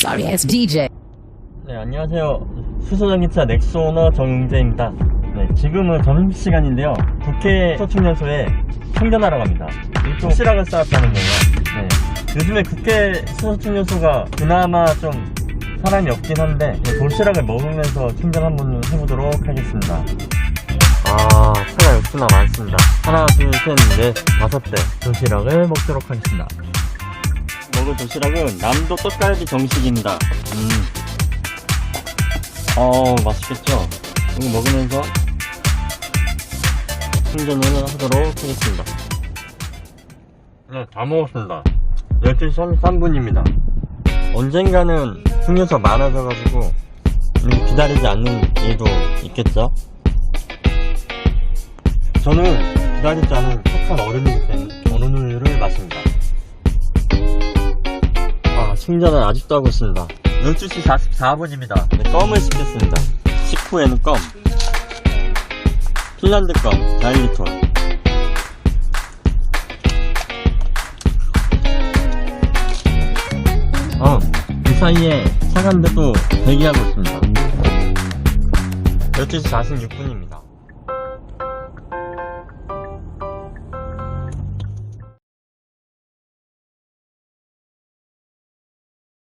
sorry ass DJ. 네, 안녕하세요. 수소전기차 넥소너 정재입니다. 네, 지금은 점심시간인데요. 국회 소충연소에 충전하러 갑니다. 또 도시락을 쌓았다는 거예요. 네. 요즘에 국회 수소충연소가 그나마 좀 사람이 없긴 한데 네, 도시락을 먹으면서 충전 한번 해보도록 하겠습니다. 아, 차가 역시나 많습니다. 하나, 둘, 셋, 넷, 다섯 대 도시락을 먹도록 하겠습니다. 먹을 도시락은 남도 떡갈비 정식입니다. 음. 어 맛있겠죠? 이거 먹으면서 충전을 하도록 하겠습니다. 네, 다 먹었습니다. 12시 33분입니다. 언젠가는 승려서 많아져가지고 기다리지 않는 일도 있겠죠? 저는 기다리지 않은 착한 어른이기 때문에 아, 충전은 아직도 하고 있습니다. 12시 44분입니다. 네, 껌을 시켰습니다. 식후에는 껌. 핀란드 껌, 4일리톤. 어, 그 사이에 차간데도 대기하고 있습니다. 12시 46분입니다.